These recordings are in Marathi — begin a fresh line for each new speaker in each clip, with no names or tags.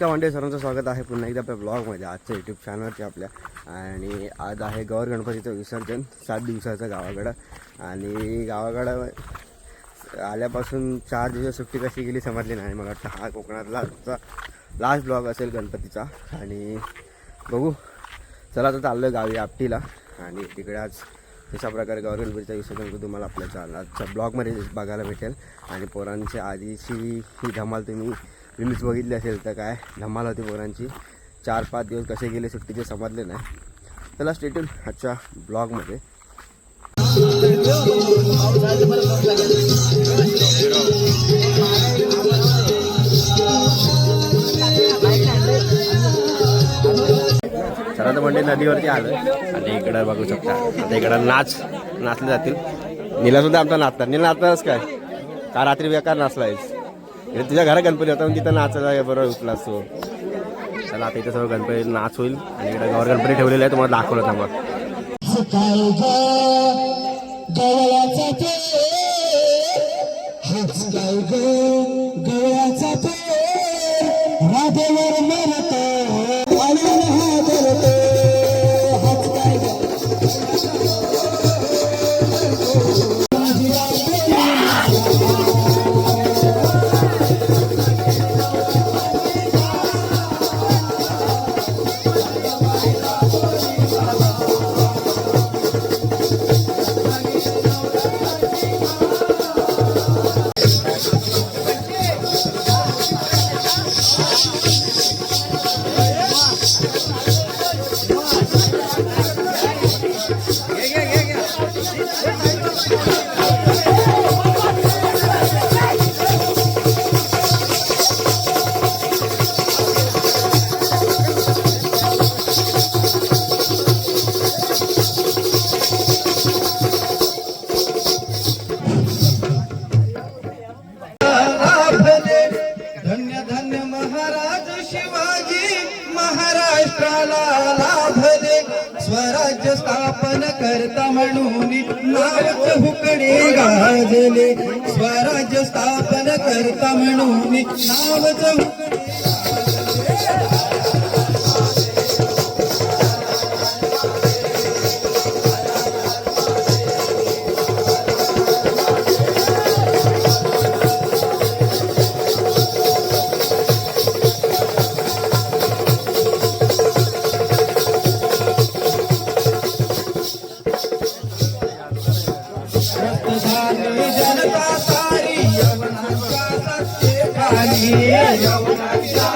नमस्कार मंडळी सर्वांचं स्वागत आहे. पुन्हा एकदा आपल्या ब्लॉगमध्ये आजच्या यूट्यूब चॅनलवरती आपल्या. आणि आज आहे गौर गणपतीचं विसर्जन सात दिवसाचं गावाकडं आणि गावाकडं आल्यापासून चार दिवस सुट्टी कशी गेली समजली नाही. मला वाटतं हा कोकणातला आजचा लास्ट ब्लॉग असेल गणपतीचा. आणि बघू. चला तर चाललो गावी आपटीला. आणि तिकडे आज कशा प्रकारे गौर गणपतीचा विसर्जन तुम्हाला आपल्या चॅनल आजच्या ब्लॉगमध्ये बघायला भेटेल. आणि पोरांची आधीची ही धमाल तुम्ही रील्स बघितली असेल तर काय? धमाल होती पोरांची. चार पाच दिवस कसे गेले सुट्टीचे समजले नाही. चला स्टेटून आजच्या ब्लॉगमध्ये चला तर म्हणजे नदीवरती आलं आणि इकडं बघू शकता. आता इकडं नाच नाचले जातील. नीला सुद्धा आमचा नाचतात नीला नाचणारच काय? का रात्री बेकार नाचलायच म्हणजे तुझ्या घरात गणपती होता तिथं नाचायला बरोबर उठला असतो. चला आता इथं सगळं गणपती नाच होईल. आणि इकडे गौर गणपती ठेवलेले आहे तुम्हाला दाखवलं थांबा.
मग स्थापन करता म्हणून नावच हुकडे गाजले. स्वराज्य स्थापन करता म्हणून नावच हुकडे यवनाच्या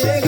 Chega.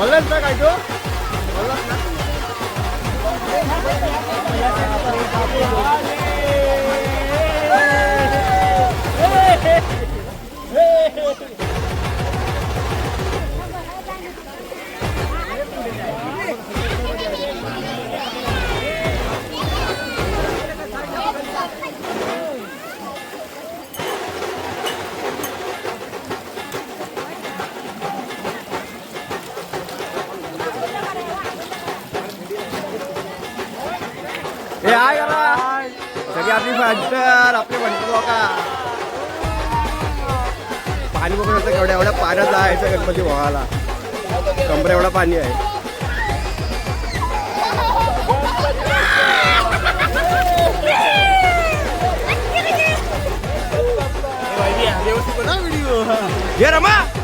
Colour ના
કાઢો કલર
ના बोललास ना काय तू
भंटर आपले भंटर लोका. पाणी बघून आता केवढ्या एवढ्या पाण्यात जायचं गणपती भावाला. कमरे एवढं पाणी आहे. ये रमा. हो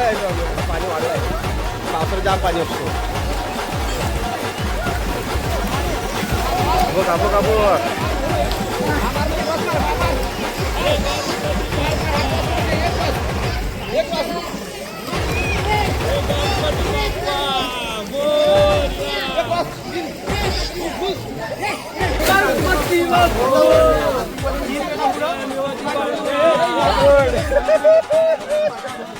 कोलं पेवायला यायचं आम्ही. एवढं पाणी वाढलं आहे पावसाळ्यात जाम पाणी असतो काबो काबो काबो पकड पकड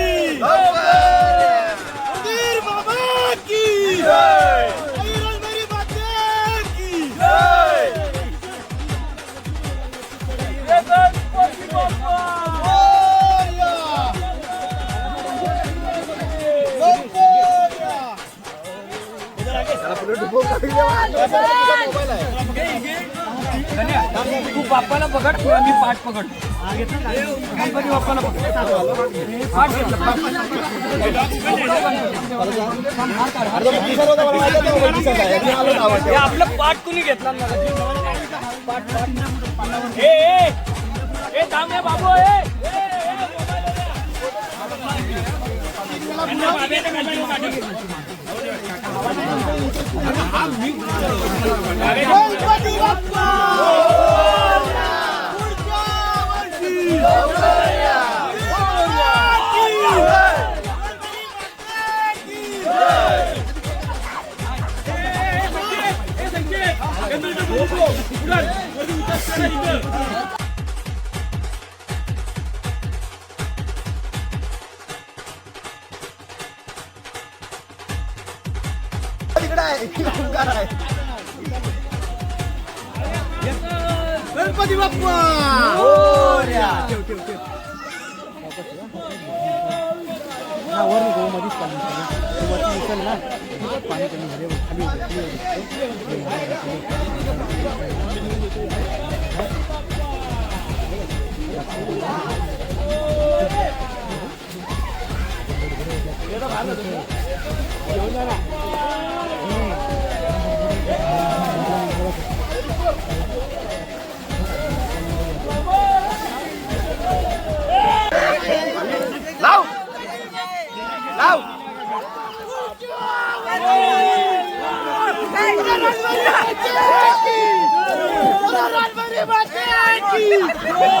तू बाप्पाला पकड तू पाठ पकड गणपती बाप्पाला पकड पाठ घेतलं हे आपलं पाठ कुणी घेतला ना पाठ पाठ ए ए थांब ए बाबू ए.
तिकडे गणपती बाप्पा लाव Thank you.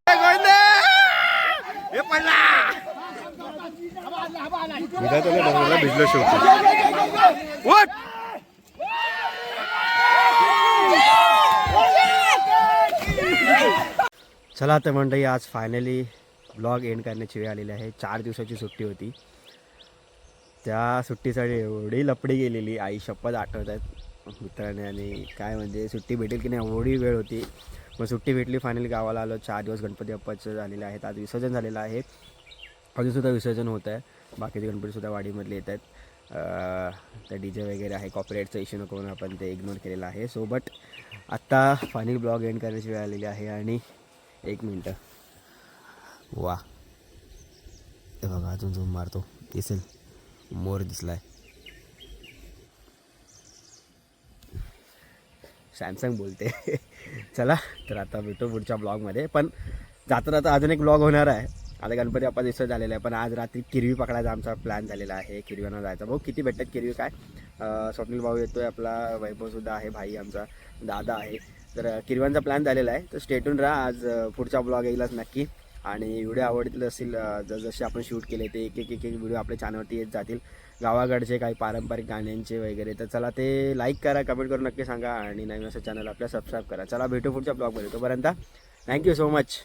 भिजलो शेवटी! चला तर मंडळी आज फायनली ब्लॉग एंड करण्याची वेळ आलेली आहे. चार दिवसाची सुट्टी होती. त्या सुट्टीसाठी एवढी लपडी गेलेली आई शपथ आठवत आहेत मित्राने आणि काय म्हणजे सुट्टी भेटेल की नाही एवढी वेळ होती. मग सुट्टी भेटली फायनली गावाला आलो. चार दिवस गणपती बाप्पाचं झालेलं आहेत आज विसर्जन झालेलं आहे. अजूनसुद्धा विसर्जन होत आहे. बाकीचे गणपतीसुद्धा वाडीमधले येत आहेत. तर डी जे वगैरे आहे. कॉपरेटचं इश्यू नको म्हणून आपण ते इग्नोर केलेलं आहे. सो बट आत्ता फायनल ब्लॉग एंड करण्याची वेळ आलेली आहे आणि एक मिनटं वा ते बघा अजून झूम मारतो. दिसेल. मोर दिसला आहे सॅमसंग बोलते. चला तर आता भेटू पुढच्या ब्लॉगमध्ये. पण जाता जाता अजून एक ब्लॉग होणार आहे. आता गणपती बाप्पा दिसत झालेला आहे पण आज रात्री किरवी पकडायचा आमचा प्लॅन झालेला आहे. किरव्यांना जायचा. भाऊ किती भेटतात किरवी काय? स्वप्नील भाऊ येतोय आपला वैभवसुद्धा आहे भाई आमचा दादा आहे. तर किरव्यांचा प्लॅन झालेला आहे. तर स्टेटून राहा. आज पुढचा ब्लॉग येईलच नक्की. आणि व्हिडिओ आवडतील असतील जसजसे आपण शूट केले ते एक एक एक एक व्हिडिओ आपल्या चॅनलवरती येत जातील. गावाकडचे काही पारंपरिक गाण्यांचे वगैरे. तर चला ते लाईक करा कमेंट करून नक्की सांगा. आणि नवीन असं चॅनल आपल्या सबस्क्राईब करा. चला भेटू पुढच्या ब्लॉगमध्ये तोपर्यंत थँक्यू सो मच